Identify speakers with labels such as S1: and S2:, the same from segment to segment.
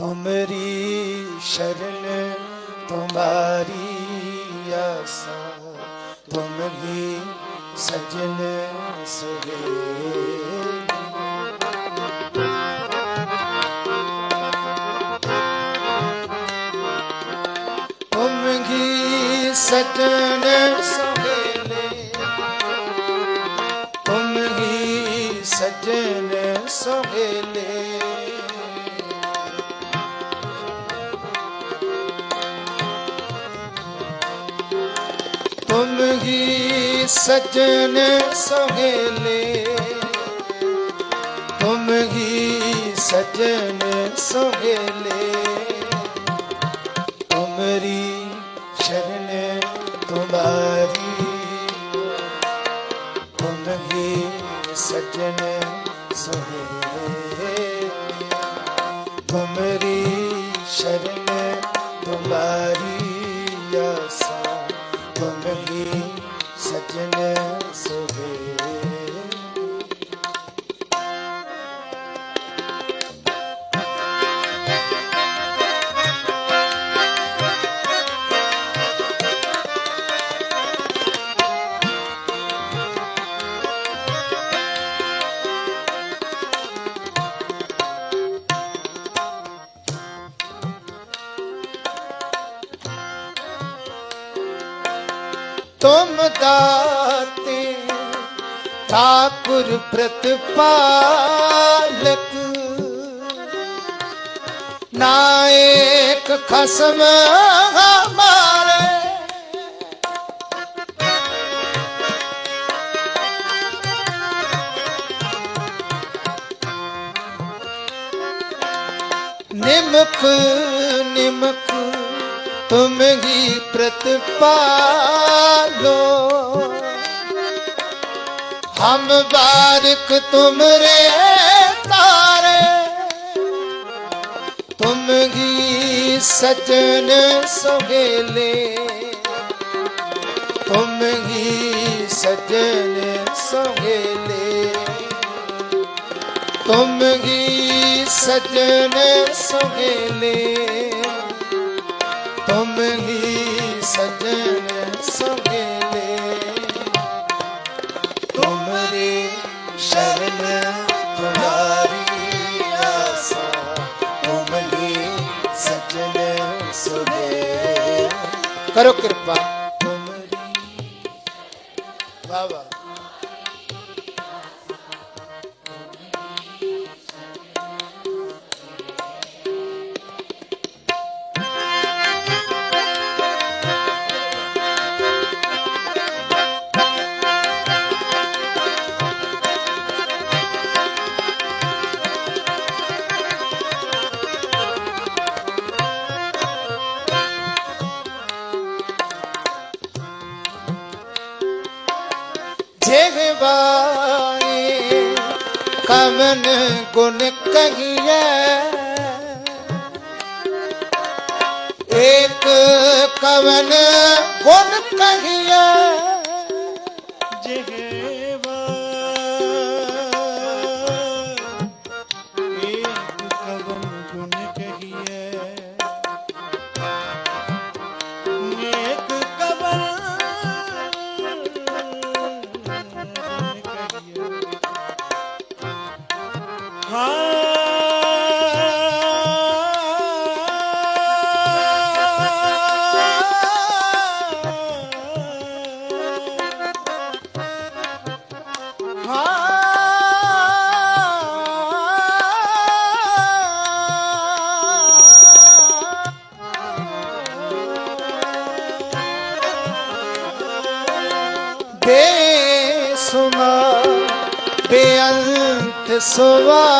S1: ਤੁਮਰੀ ਸ਼ਰਨ ਤੁਮਾਰੀ ਆਸਾ ਤੁਮ ਹੀ ਸਜਣ ਸੁਹੇਲੀ ਸਜਣ ਸੁਹੇਲੇ ਸਜਣ ਸੁਹੇਲੇ, ਤੁਮ ਹੀ ਸਜਣ ਸੁਹੇਲੇ। ਤੁਮਰੀ ਸ਼ਰਨ ਤੁਮਾਰੀ, ਤੁਮ ਹੀ ਸਜਣ ਸੁਹੇਲੇ। ਤੁਮਰੀ ਸ਼ਰਨ ਤੁਮਾਰੀ ਪ੍ਰਤਪਾਲਕ ਨਾਇਕ ਖਸਮ ਹਮਾਰੇ। ਨਿਮਕ ਨਿਮਕ ਤੁਮ ਹੀ ਪ੍ਰਤਪਾਲੋ। ਹਮ ਬਾਰਿਕ ਤੁਮਰੇ ਤਾਰੇ। ਤੁਮ ਹੀ ਸਜਣ ਸੁਹੇਲੇ। ਤੁਮ ਹੀ ਸਜਣ ਸੁਹੇਲੇ। ਤੁਮ ਹੀ ਸਜਣ ਸੁਹੇਲੇ। ਤੁਮ ਹੀ ਤੁਮਰੇ ਸ਼ਰਨ ਤੁਮਾਰੀ ਆਸਾ ਤੁਮ ਸਜਣ ਸੁਹੇਲੇ ਕਰੋ ਕਿਰਪਾ। ਏਕ ਕਵਨ ਗੁਣ ਕਹੀਏ ਬੇਅੰਤ ਸੁਆਮੀ।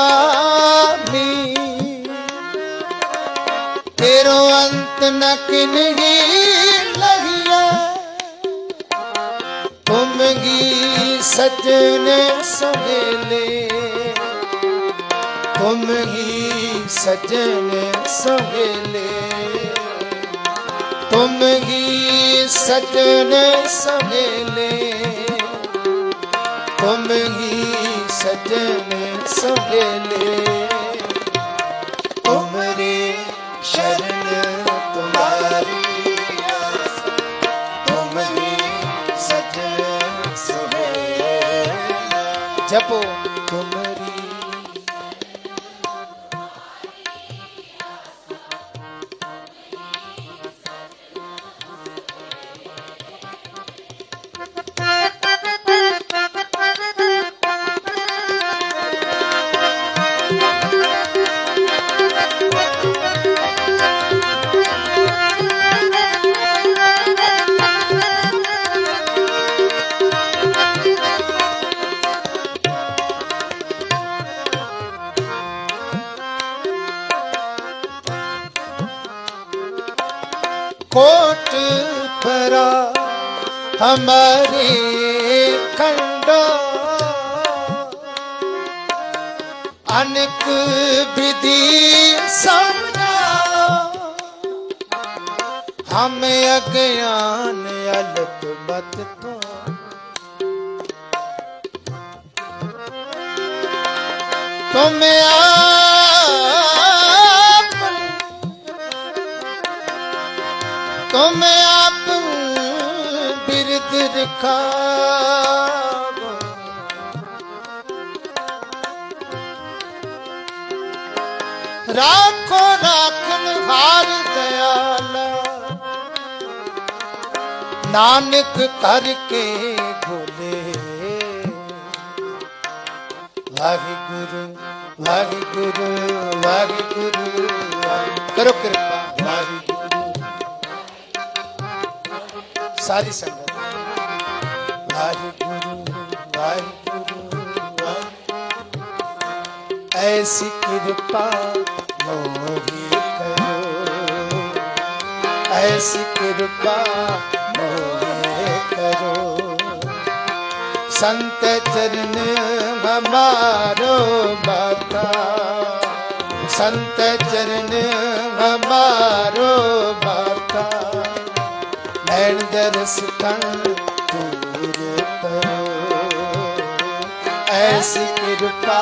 S1: ਤੇਰੋ ਅੰਤ ਨ ਕਿਨਹੀ ਲਹੀਆ ਤੁਮ ਹੀ ਸਜਣ ਸੁਹੇਲੇ। ਤੁਮ ਹੀ ਸਜਣ ਸੁਹੇਲੇ। ਤੁਮ ਹੀ ਹੀ ਸਜਣ ਤੁਮ ਆਪ ਤੁਮ ਰਾਖੋ ਰਾਖਨ ਹਾਰ ਦਿਆਲਾ। ਨਾਨਕ ਕਰਕੇ ਭੋਲੇ ਵਾਹਿਗੁਰੂ। ਵਾਹਿਗੁਰੂ ਵਾਹਿਗੁਰੂ, ਕਰੋ ਕਿਰਪਾ। ਵਾਹਿਗੁਰੂ ਸਾਰੀ ਸੰਗਤ। ਵਾਹਿਗੁਰੂ ਵਾਹਿਗੁਰੂ, ਐਸੀ ਕਿਰਪਾ ਮੋਰੀ ਕਰੋ। ਐਸੀ ਕਿਰਪਾ ਮੋਰੇ ਕਰੋ। संत चरण हमारो बाता संत चरण हमारो बाता नैन दरस कन दूर करो ऐसी कृपा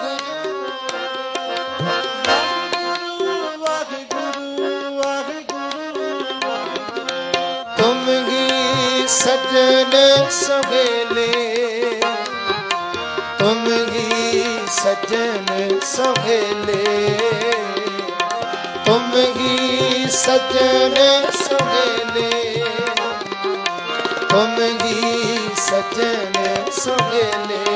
S1: ਸਜਣ ਸਵੇਲੇ। ਤੁਮ ਹੀ ਸਜਣ ਸਵੇਲੇ। ਤੁਮ ਹੀ ਸਜਣ ਸਵੇਲੇ। ਤੁਮ ਹੀ ਸਜਣ ਸਵੇਲੇ।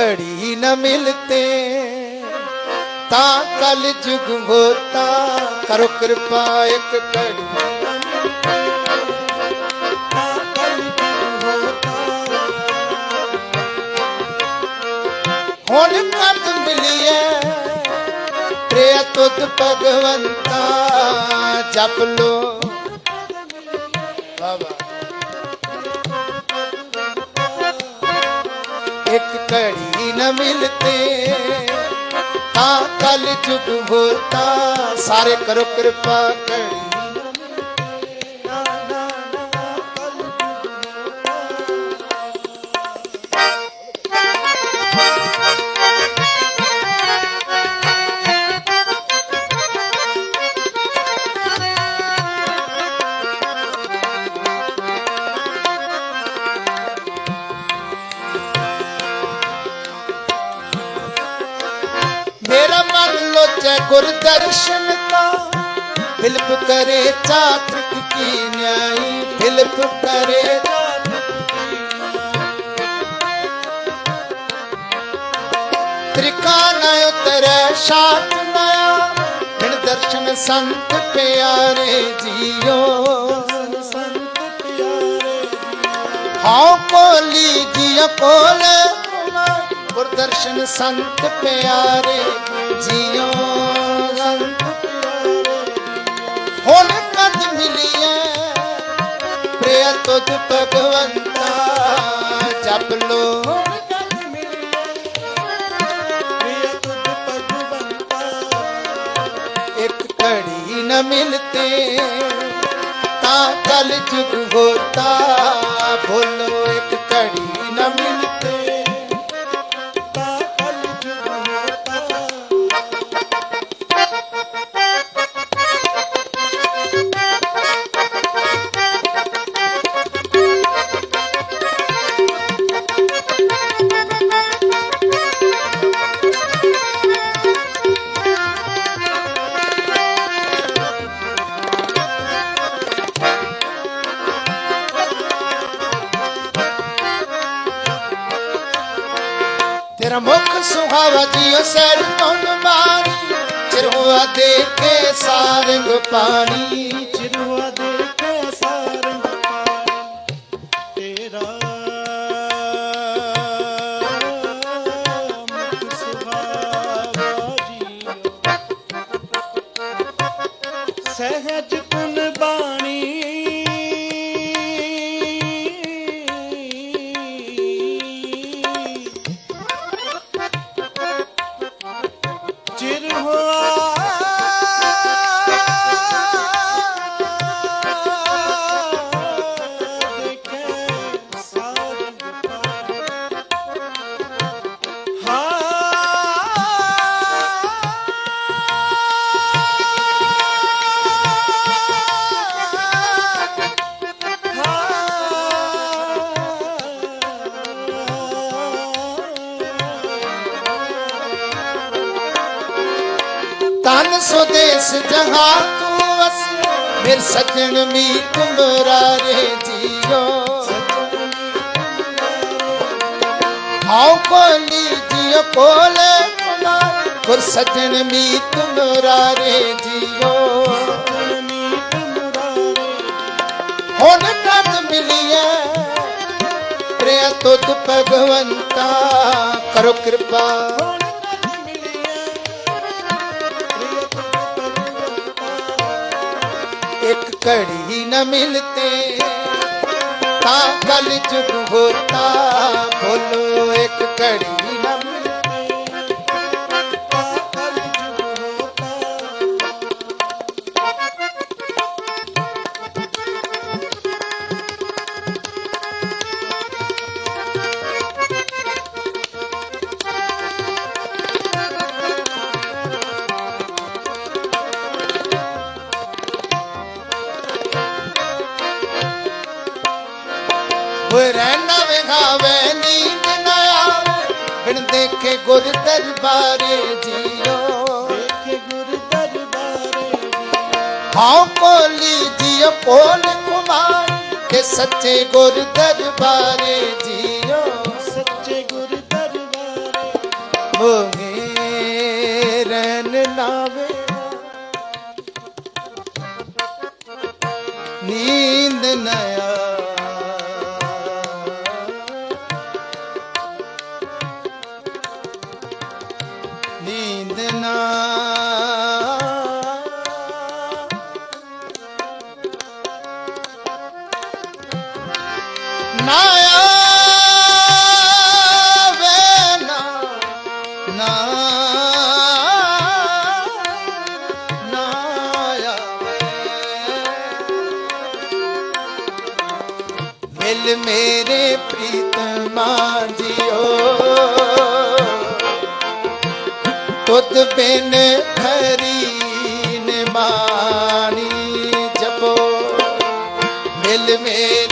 S1: ਘੜੀ न मिलते ता कल ਜੁਗ होता ਕਰੋ ਕਿਰਪਾ ਇੱਕ कड़ी ਹੁਣ ਕਰਦ ਮਿਲੀਏ ਤੇ ਤੁਧ ਭਗਵੰਤਾ ਜਪ ਲੋ। ਇੱਕ ਘੜੀ न मिलते हाँ कल जुग होता सारे करो कृपा कर दर्शन का फिल्प करे चातक की न्यायी फिल्प करे त्रिकाल उतर शाप नया
S2: फिर दर्शन
S1: संत प्यारे जियो संत प्यारे हाउ कोली जियो कोले गुरदर्शन संत प्यारे जियो ਤੁਧ ਭਗਵੰਤਾ ਜਪ ਲੋ। ਇੱਕ ਘੜੀ ਨ ਮਿਲਤੇ ਤਾਂ ਕਲ ਜੁਗ ਹੋਤਾ। ਮੁਖ ਸੁਹਾਵਾ ਜੀਓ ਸੈਰ ਤੋਂ ਮਾਰੀ ਚਿਰਵਾ ਦੇਖੇ ਸਾਰੰਗ ਪਾਣੀ। ਤਨ ਸੁਦੇਸ ਜਹਾਂ ਤੂੰ ਵਸ ਮੇਰ ਸਜਣ ਮੀਤ ਮਰਾਰੇ ਜੀਓ ਹਾਉ ਕੋਲੀ ਜੀਓ ਕੋਲੇ ਕੁਮਾਰ ਗੁਰ ਸਜਣ ਮੀਤ ਮਰਾਰੇ ਜੀਓ ਹੁਣ ਕਦ ਮਿਲਿਆ ਪ੍ਰਿਆ ਤੁਧ ਭਗਵੰਤਾ, ਕਰੋ ਕਿਰਪਾ। ਇੱਕ ਘੜੀ ਨ ਮਿਲਤੇ ਤਾਂ ਕਲ ਜੁਗ ਹੋਤਾ ਬੋਲੋ ਇੱਕ ਘੜੀ ਦੇਖੇ ਗੁਰ ਦਰਬਾਰੇ ਜੀਓ। ਹਾਉ ਕੋਲੀ ਜੀਓ ਕੋਲ ਕੁਮਾਰ ਕੇ ਸੱਚੇ ਗੁਰ ਦਰਬਾਰੇ ਜੀਓ।
S2: ਸੱਚੇ ਗੁਰ ਦਰਬਾਰੇ
S1: ਮੋਹੇ ਰਹਿਣ ਨਾਵੇ। ਨੀਂਦ ਨਾ ਮਿਲ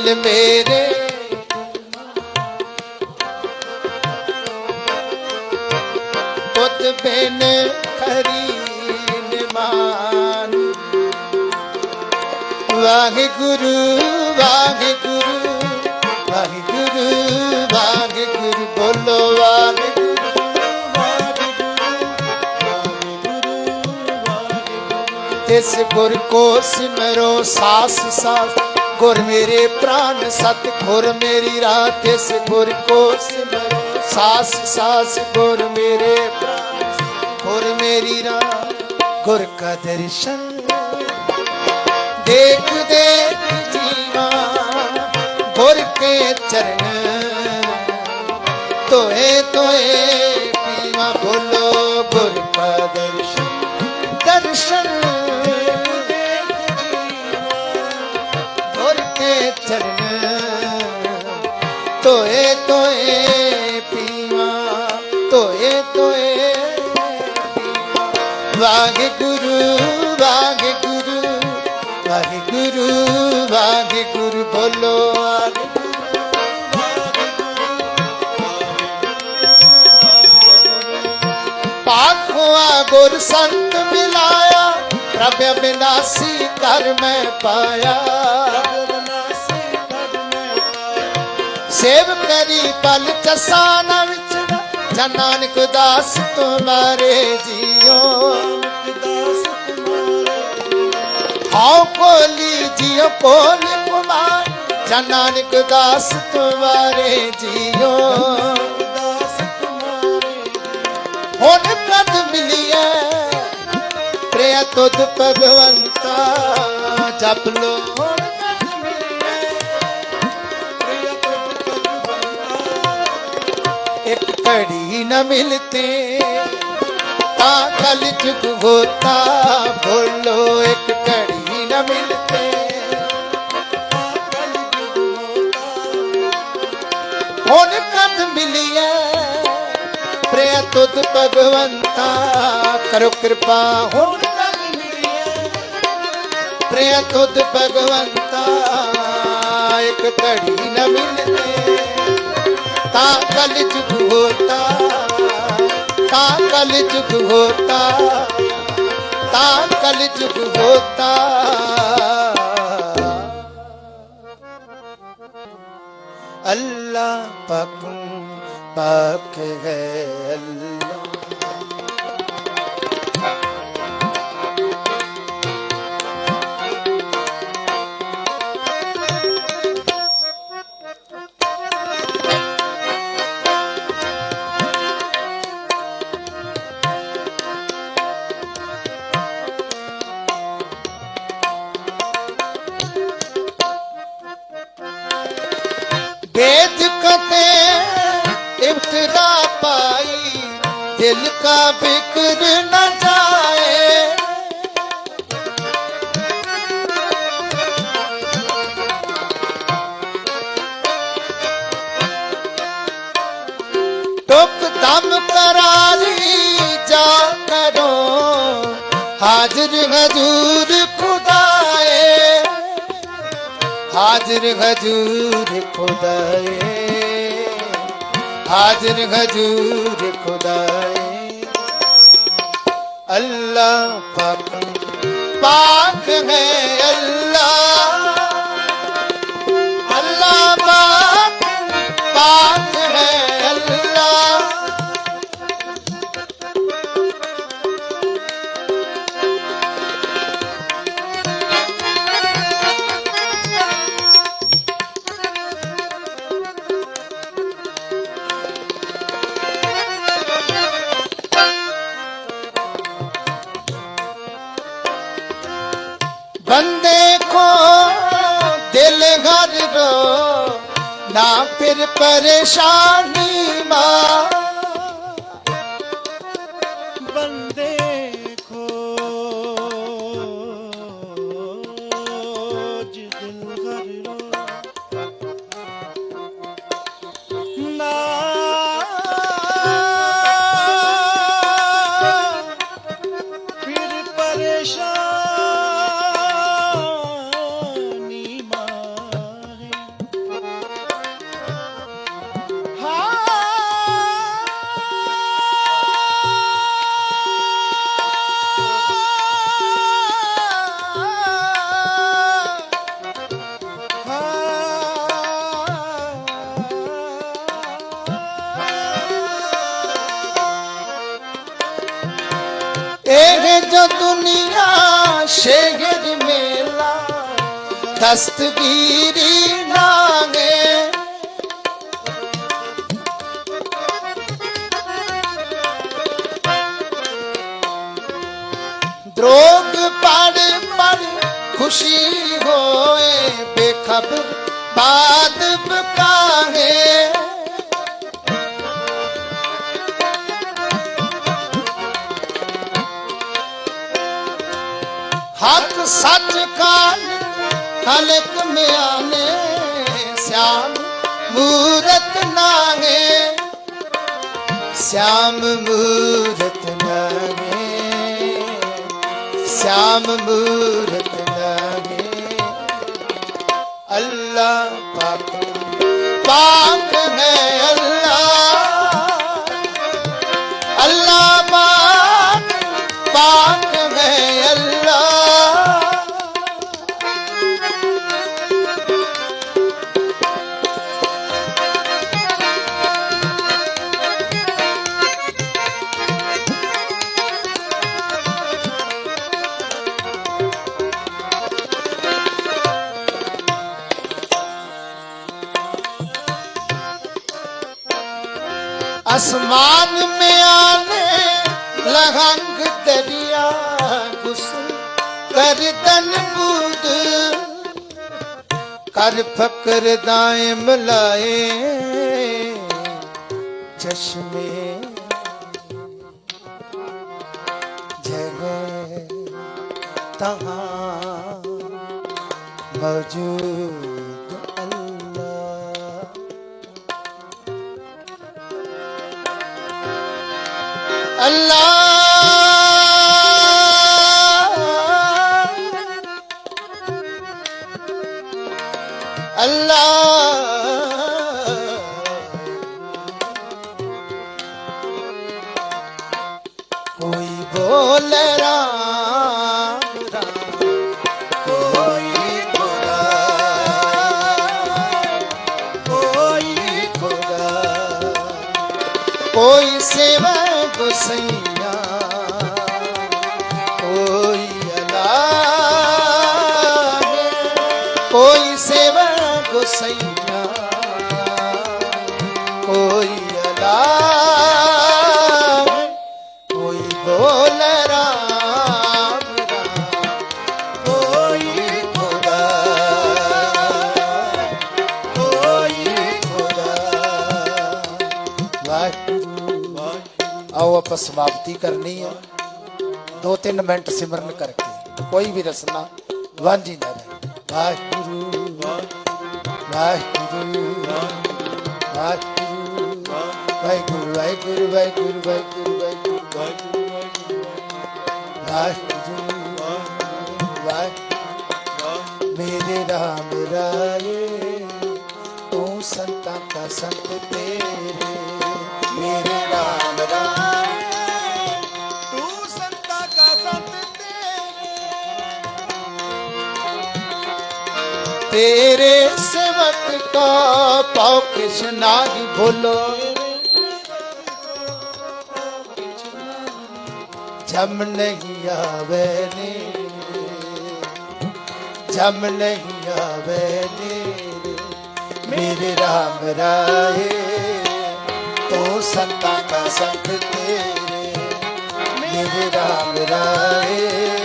S1: ਦਿਲ ਮੇਰੇ। ਤੁਧ ਬਿਨ ਖਰੀ ਨਿਮਾਨ ਵਾਹਿਗੁਰੂ ਵਾਹਿਗੁਰੂ ਵਾਹਿਗੁਰੂ ਵਾਹਿਗੁਰੂ ਬੋਲੋ ਵਾਹਿਗੁਰੂ ਤਿਸ ਗੁਰ ਕੋ ਸਿਮਰੋ ਸਾਸ ਸਾਸ। ਗੁਰ ਮੇਰੇ ਪ੍ਰਾਨ ਸਤ ਗੁਰ ਮੇਰੀ ਰਾਤ ਤਿਸ ਗੁਰ ਕੋ ਸਿਮਰੋ ਸਾਸ ਸਾਸ ਗੁਰ ਮੇਰੇ ਪ੍ਰਾਨ, ਗੁਰ ਮੇਰੀ ਰਾਤ, ਗੁਰ ਕਾ ਦਰਸ਼ਨ। ਦੇਖ ਦੇਖ ਜੀਵਾ, ਗੁਰ ਕੇ ਚਰਨ। ਤੋਏ ਤੋਏ ਪੀਵਾ ਬੋਲੋ ਗੁਰ ਕਾ ਦਰਸ਼ਨ ਦਰਸ਼ਨ ਗੁਰ ਚਰਨ ਤੋਏ ਤੋਏ ਪੀਵਾ ਤੋਏ ਤੋਏ ਪੀਵਾ। ਵਾਹਿਗੁਰੂ ਵਾਹਿਗੁਰੂ ਵਾਹਿਗੁਰੂ ਵਾਹਿਗੁਰੂ ਬੋਲੋ ਵਾਹਿਗੁਰੂ। ਪਾਖਵਾ ਗੁਰ ਸੰਤ ਮਿਲਾਇਆ, ਪ੍ਰਭ ਬਿਨਾਸੀ ਕਰ ਮੈਂ ਪਾਇਆ। ਸੇਵ ਕਰੀ ਪਲ ਚਸਾ ਨ ਵਿਚੜਾ ਜਨ ਨਾਨਕ ਦਾਸ ਤੁਮਾਰੇ ਜੀਓ। ਆਓ ਕੋਲੀ ਜੀਓ ਕੋਲ ਕੁਮਾਰ। ਜਨ ਨਾਨਕ ਦਾਸ ਤੁਮਾਰੇ ਜੀਓ। ਹੁਣ ਕਦ ਮਿਲਿਆ ਪ੍ਰਿਆ ਤੁਧ ਭਗਵੰਤਾ। ਜਪ ਲੋ। मिलते। पागल चुग होता ਬੋਲੋ ਇੱਕ ਘੜੀ ਨਾ मिलते। ਹੁਣ ਕਦ ਮਿਲਿਆ ਪ੍ਰਿਆ ਤੁਧ ਭਗਵੰਤਾ ਕਰੋ ਕਿਰਪਾ ਹੁਣ ਕਦ ਮਿਲਿਆ ਪ੍ਰਿਆ ਤੁਧ ਭਗਵੰਤਾ ਇੱਕ ਘੜੀ ਨਾ ਮਿਲਦੇ ਤਾਂ ਕਲ ਜੁਗ ਹੋਤਾ ता कल जुग होता ता कल जुग होता अल्लाह पाक पाक है अल्लाह का बिक्र न जाए टुक दम करारी जा करो हाजिर हजूर खुदाए हाजिर हजूर खुदाए हाजिर हजूर खुदाए अल्लाह पाक पाक है अल्लाह अल्लाह
S2: ਨਾ ਫਿਰ ਪਰੇਸ਼ਾਨੀ ਮਾਂ ਸ਼ਹਿਰ ਜੋ ਦੁਨੀਆ ਸ਼ਹਿਰ ਮੇਲਾ
S1: ਦਸਤਗੀਰੀ ਨਾਗੇ ਦਰੋਗ ਪੜ ਪੜ ਖੁਸ਼ੀ ਹੋਏ ਬੇਖਬਰ ਬਾਦ ਬਕਾਹੇ ਹੱਥ ਸੱਚ ਕਾਲ ਖਲਕ ਮਿਆਨੇ, ਸਿਆਮ ਮੂਰਤ ਨਾਗੇ ਸਿਆਮ ਮੂਰਤ ਨਾਗੇ ਸਿਆਮ ਮੂਰਤ ਨਾਗੇ ਅੱਲਾ ਨਾਲ ਫਕਰ ਦਾਇਮ ਲਾਏ ਚਸ਼ਮੇ ਜਗੈ ਤਹਾਂ ਮੌਜੂਦ ਅੱਲਾ ਸਮਾਪਤੀ ਕਰਨੀ ਹੈ ਦੋ ਤਿੰਨ ਮਿੰਟ ਸਿਮਰਨ ਕਰਕੇ ਕੋਈ ਵੀ ਰਸਨਾ ਵਾਂਝੀ ਨਾ ਰਹੇ ਵਾਹਿਗੁਰੂ ਵਾਹਿਗੁਰੂ ਵਾਹਿਗੁਰੂ ਵਾਹਿਗੁਰੂ ਵਾਹਿਗੁਰੂ ਵਾਹਿਗੁਰੂ ਵਾਹਿਗੁਰੂ ਵਾਹਿਗੁਰੂ ਵਾਹਿਗੁਰੂ ਵਾਹਿਗੁਰੂ ਮੇਰੇ ਰਾਮ ਰਾਏ ਤੂੰ
S2: ਸੰਤਾਂ ਦਾ ਸੰਤ ਤੇ तेरे
S1: तेरे सेवक का पाओ कृष्णा ही भूलो जम नहीं आवे ने जम नहीं आवे ने मेरे राम राये तो संता का संत तेरे मेरे राम राये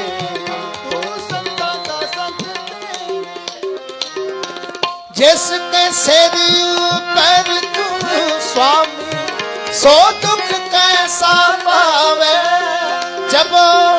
S1: ਤਿਸ ਕੇ ਸਿਰ ਉਪਰ ਤੂੰ ਸੁਆਮੀ ਸੋ
S2: ਦੁਖ ਕੈਸਾ ਪਾਵੇ? ਜਬੋ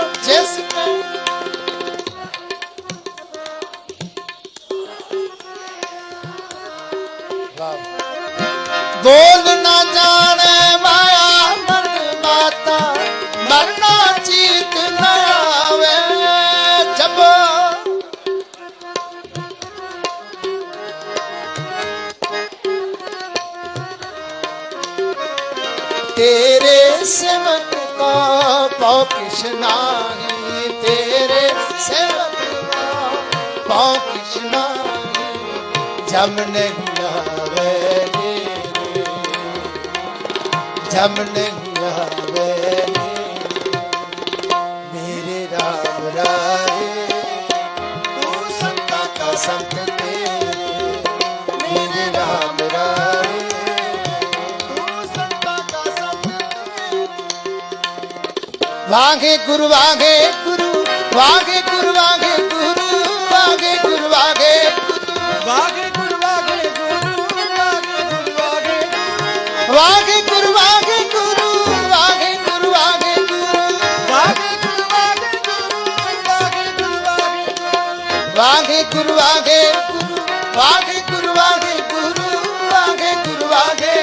S2: ਜਮ ਨਹੀਂ
S1: ਆਵੇ ਜੀ ਜਮ ਨਹੀਂ ਆਵੇ ਮੇਰੇ ਰਾਮ ਰਾਏ, ਤੂੰ ਸੰਤਾਂ ਕਾ
S2: ਸੰਤ ਤੇਰੇ ਮੇਰੇ ਰਾਮ ਰਾਏ, ਤੂੰ ਸੰਤਾਂ
S1: ਕਾ ਸੰਤ ਤੇਰੇ ਵਾਗੇ ਗੁਰੂ ਵਾਗੇ ਗੁਰੂ ਵਾਗੇ ਗੁਰੂ ਵਾਗੇ ਗੁਰੂ ਗੁਰੂ। ਵਾਗੇ ਵਾਗੇ ਗੁਰੂ ਵਾਗੇ ਵਾਗੇ ਗੁਰੂ ਵਾਗੇ ਗੁਰੂ ਵਾਗੇ ਗੁਰੂ ਵਾਗੇ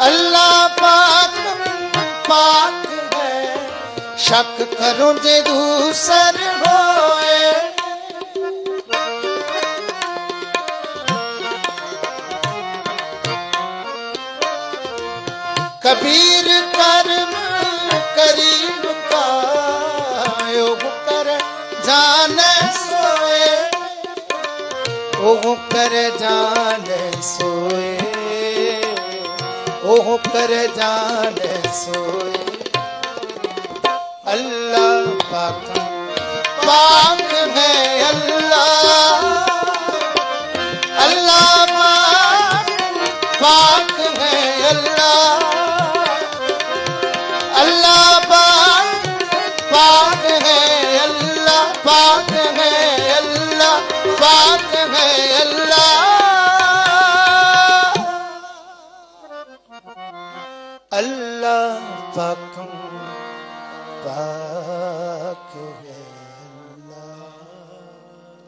S1: ਅੱਲਾ ਪਾਕ ਸ਼ੱਕ ਕਰੋ ਜੇ ਦੂਸਰ ਕਬੀਰ ਕਰਮ ਕਰੀਬ ਕਾ ਯੋਗ ਕਰ ਜਾਣੈ ਸੋਏ ਉਹ ਕਰ ਜਾਣੈ ਸੋਏ ਉਹ ਕਰ ਜਾਣੈ ਸੋਏ ਅੱਲਾ ਪਾਕ ਪਾਕ ਹੈ ਅੱਲਾ